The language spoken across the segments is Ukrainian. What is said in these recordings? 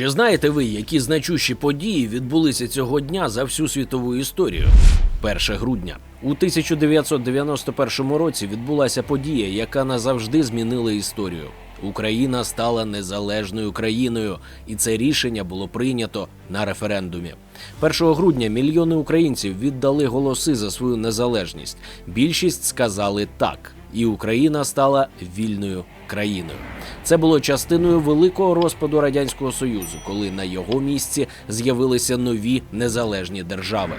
Чи знаєте ви, які значущі події відбулися цього дня за всю світову історію? 1 грудня у 1991 році відбулася подія, яка назавжди змінила історію. Україна стала незалежною країною, і це рішення було прийнято на референдумі. 1 грудня мільйони українців віддали голоси за свою незалежність. Більшість сказали так, і Україна стала вільною країною. Це було частиною великого розпаду радянського союзу, коли на його місці з'явилися нові незалежні держави.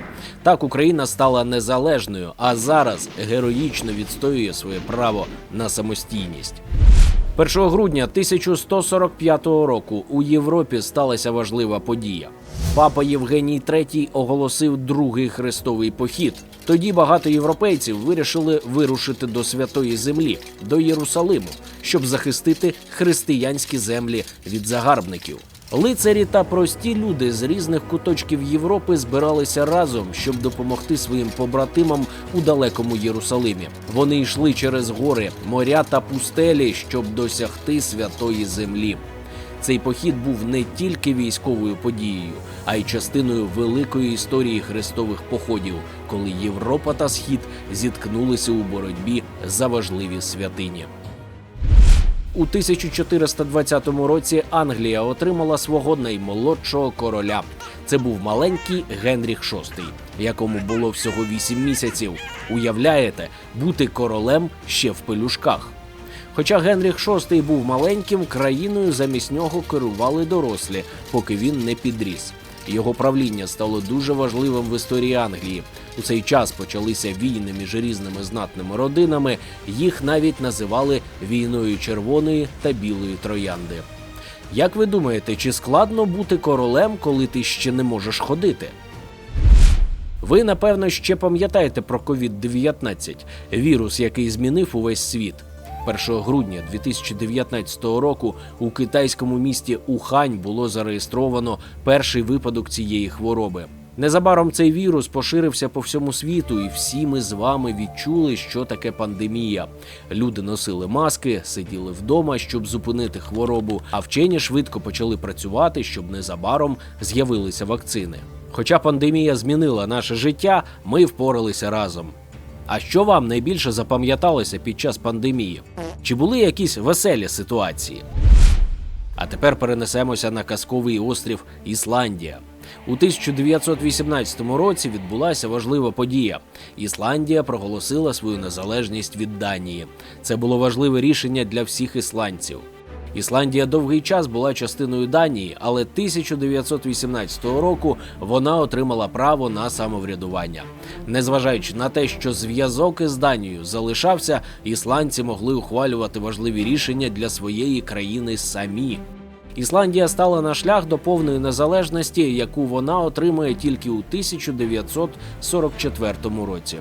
Так Україна стала незалежною, а зараз героїчно відстоює своє право на самостійність. 1 грудня 1145 року у Європі сталася важлива подія. Папа Євгеній III оголосив другий хрестовий похід. Тоді багато європейців вирішили вирушити до святої землі, до Єрусалиму, щоб захистити християнські землі від загарбників. Лицарі та прості люди з різних куточків Європи збиралися разом, щоб допомогти своїм побратимам у далекому Єрусалимі. Вони йшли через гори, моря та пустелі, щоб досягти святої землі. Цей похід був не тільки військовою подією, а й частиною великої історії хрестових походів, коли Європа та Схід зіткнулися у боротьбі за важливі святині. У 1420 році Англія отримала свого наймолодшого короля. Це був маленький Генріх VI, якому було всього 8 місяців. Уявляєте, бути королем ще в пелюшках. Хоча Генріх VI був маленьким, країною замість нього керували дорослі, поки він не підріс. Його правління стало дуже важливим в історії Англії. У цей час почалися війни між різними знатними родинами. Їх навіть називали війною червоної та білої троянди. Як ви думаєте, чи складно бути королем, коли ти ще не можеш ходити? Ви напевно ще пам'ятаєте про COVID-19 – вірус, який змінив увесь світ. 1 грудня 2019 року у китайському місті Ухань було зареєстровано перший випадок цієї хвороби. Незабаром цей вірус поширився по всьому світу, і всі ми з вами відчули, що таке пандемія. Люди носили маски, сиділи вдома, щоб зупинити хворобу. А вчені швидко почали працювати, щоб незабаром з'явилися вакцини. Хоча пандемія змінила наше життя, ми впоралися разом. А що вам найбільше запам'яталося під час пандемії? Чи були якісь веселі ситуації? А тепер перенесемося на казковий острів Ісландія. У 1918 році відбулася важлива подія. Ісландія проголосила свою незалежність від Данії. Це було важливе рішення для всіх ісландців. Ісландія довгий час була частиною Данії, але 1918 року вона отримала право на самоврядування. Незважаючи на те, що зв'язок із Данією залишався, ісландці могли ухвалювати важливі рішення для своєї країни самі. Ісландія стала на шлях до повної незалежності, яку вона отримає тільки у 1944 році.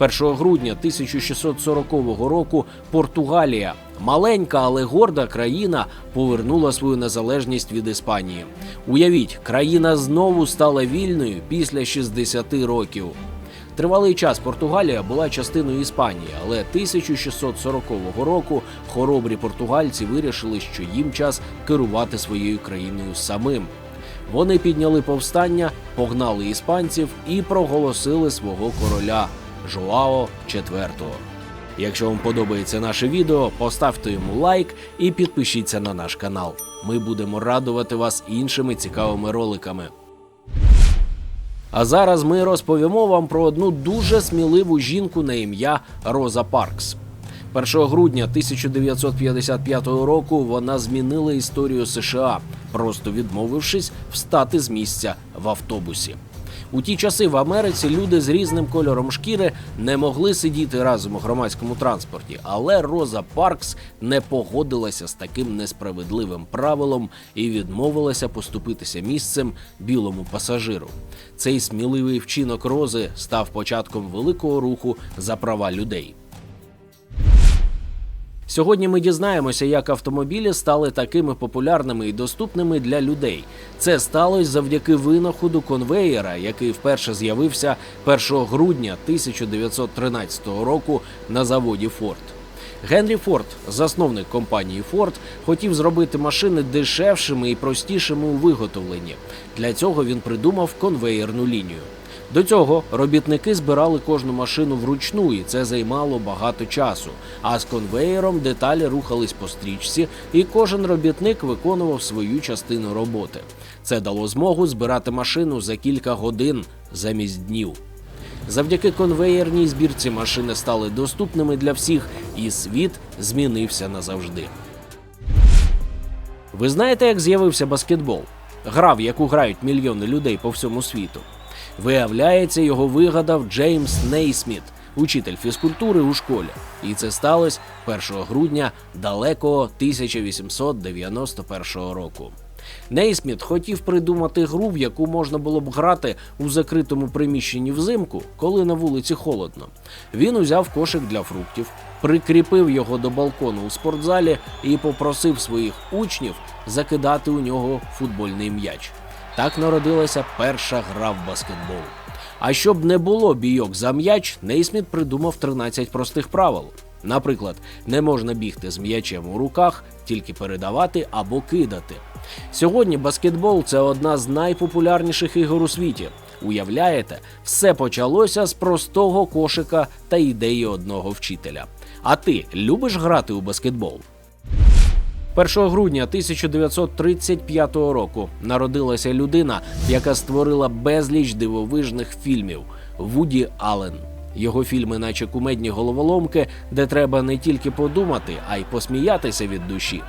1 грудня 1640 року Португалія, маленька, але горда країна, повернула свою незалежність від Іспанії. Уявіть, країна знову стала вільною після 60 років. Тривалий час Португалія була частиною Іспанії, але 1640 року хоробрі португальці вирішили, що їм час керувати своєю країною самим. Вони підняли повстання, погнали іспанців і проголосили свого короля Жоао IV. Якщо вам подобається наше відео, поставте йому лайк і підпишіться на наш канал. Ми будемо радувати вас іншими цікавими роликами. А зараз ми розповімо вам про одну дуже сміливу жінку на ім'я Роза Паркс. 1 грудня 1955 року вона змінила історію США, просто відмовившись встати з місця в автобусі. У ті часи в Америці люди з різним кольором шкіри не могли сидіти разом у громадському транспорті, але Роза Паркс не погодилася з таким несправедливим правилом і відмовилася поступитися місцем білому пасажиру. Цей сміливий вчинок Рози став початком великого руху за права людей. Сьогодні ми дізнаємося, як автомобілі стали такими популярними і доступними для людей. Це сталося завдяки винаходу конвеєра, який вперше з'явився 1 грудня 1913 року на заводі Форд. Генрі Форд, засновник компанії Форд, хотів зробити машини дешевшими і простішими у виготовленні. Для цього він придумав конвеєрну лінію. До цього робітники збирали кожну машину вручну, і це займало багато часу. А з конвеєром деталі рухались по стрічці, і кожен робітник виконував свою частину роботи. Це дало змогу збирати машину за кілька годин замість днів. Завдяки конвеєрній збірці машини стали доступними для всіх, і світ змінився назавжди. Ви знаєте, як з'явився баскетбол? Гра, в яку грають мільйони людей по всьому світу. Виявляється, його вигадав Джеймс Нейсміт, учитель фізкультури у школі. І це сталося 1 грудня далекого 1891 року. Нейсміт хотів придумати гру, в яку можна було б грати у закритому приміщенні взимку, коли на вулиці холодно. Він узяв кошик для фруктів, прикріпив його до балкону у спортзалі і попросив своїх учнів закидати у нього футбольний м'яч. Так народилася перша гра в баскетбол. А щоб не було бійок за м'яч, Нейсміт придумав 13 простих правил. Наприклад, не можна бігти з м'ячем у руках, тільки передавати або кидати. Сьогодні баскетбол це одна з найпопулярніших ігор у світі. Уявляєте, все почалося з простого кошика та ідеї одного вчителя. А ти любиш грати у баскетбол? 1 грудня 1935 року народилася людина, яка створила безліч дивовижних фільмів Вуді Аллен. Його фільми, наче кумедні головоломки, де треба не тільки подумати, а й посміятися від душі.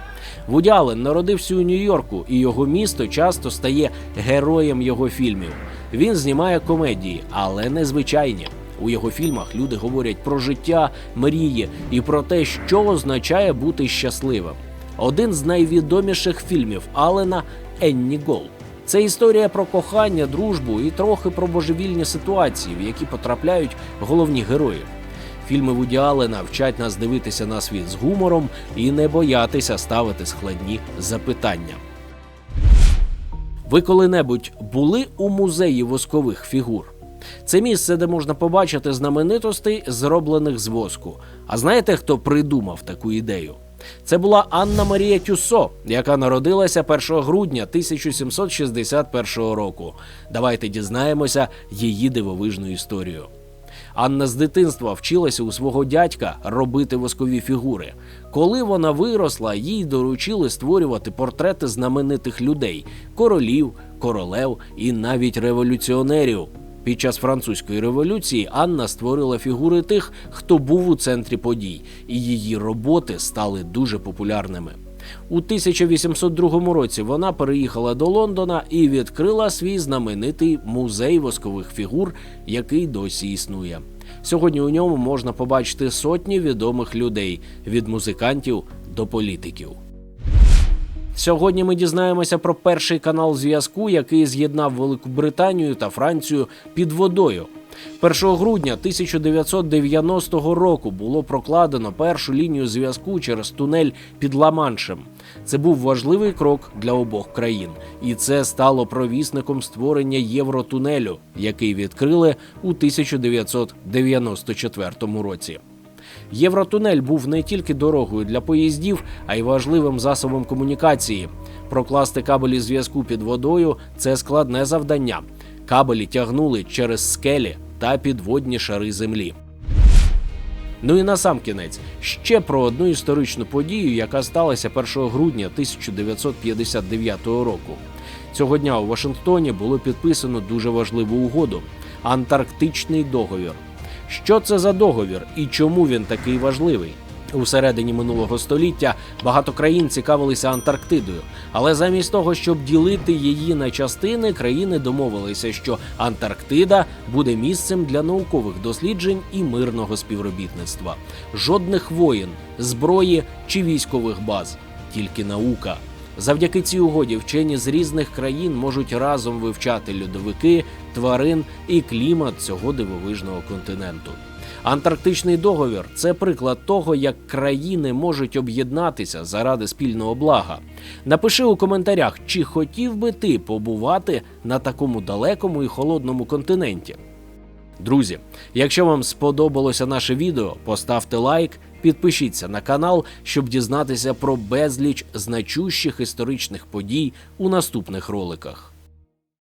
Вуді Аллен народився у Нью-Йорку, і його місто часто стає героєм його фільмів. Він знімає комедії, але не звичайні. У його фільмах люди говорять про життя, мрії і про те, що означає бути щасливим. Один з найвідоміших фільмів Аллена Енні Гол. Це історія про кохання, дружбу і трохи про божевільні ситуації, в які потрапляють головні герої. Фільми Вуді Аллена вчать нас дивитися на світ з гумором і не боятися ставити складні запитання. Ви коли-небудь були у музеї воскових фігур? Це місце, де можна побачити знаменитостей, зроблених з воску. А знаєте, хто придумав таку ідею? Це була Анна Марія Тюссо, яка народилася 1 грудня 1761 року. Давайте дізнаємося її дивовижну історію. Анна з дитинства вчилася у свого дядька робити воскові фігури. Коли вона виросла, їй доручили створювати портрети знаменитих людей королів, королев і навіть революціонерів. Під час французької революції Анна створила фігури тих, хто був у центрі подій, і її роботи стали дуже популярними. У 1802 році вона переїхала до Лондона і відкрила свій знаменитий музей воскових фігур, який досі існує. Сьогодні у ньому можна побачити сотні відомих людей від музикантів до політиків. Сьогодні ми дізнаємося про перший канал зв'язку, який з'єднав Велику Британію та Францію під водою. 1 грудня 1990 року було прокладено першу лінію зв'язку через тунель під Ла-Маншем. Це був важливий крок для обох країн, і це стало провісником створення Євротунелю, який відкрили у 1994 році. Євротунель був не тільки дорогою для поїздів, а й важливим засобом комунікації. Прокласти кабелі зв'язку під водою це складне завдання. Кабелі тягнули через скелі та підводні шари землі. Ну і насамкінець ще про одну історичну подію, яка сталася 1 грудня 1959 року. Цього дня у Вашингтоні було підписано дуже важливу угоду Антарктичний договір. Що це за договір і чому він такий важливий? У середині минулого століття багато країн цікавилися Антарктидою, але замість того, щоб ділити її на частини, країни домовилися, що Антарктида буде місцем для наукових досліджень і мирного співробітництва. Жодних воїн, зброї чи військових баз, тільки наука. Завдяки цій угоді вчені з різних країн можуть разом вивчати льодовики, тварин і клімат цього дивовижного континенту. Антарктичний договір це приклад того, як країни можуть об'єднатися заради спільного блага. Напиши у коментарях, чи хотів би ти побувати на такому далекому і холодному континенті. Друзі, якщо вам сподобалося наше відео, поставте лайк, Підпишіться на канал, щоб дізнатися про безліч значущих історичних подій у наступних роликах.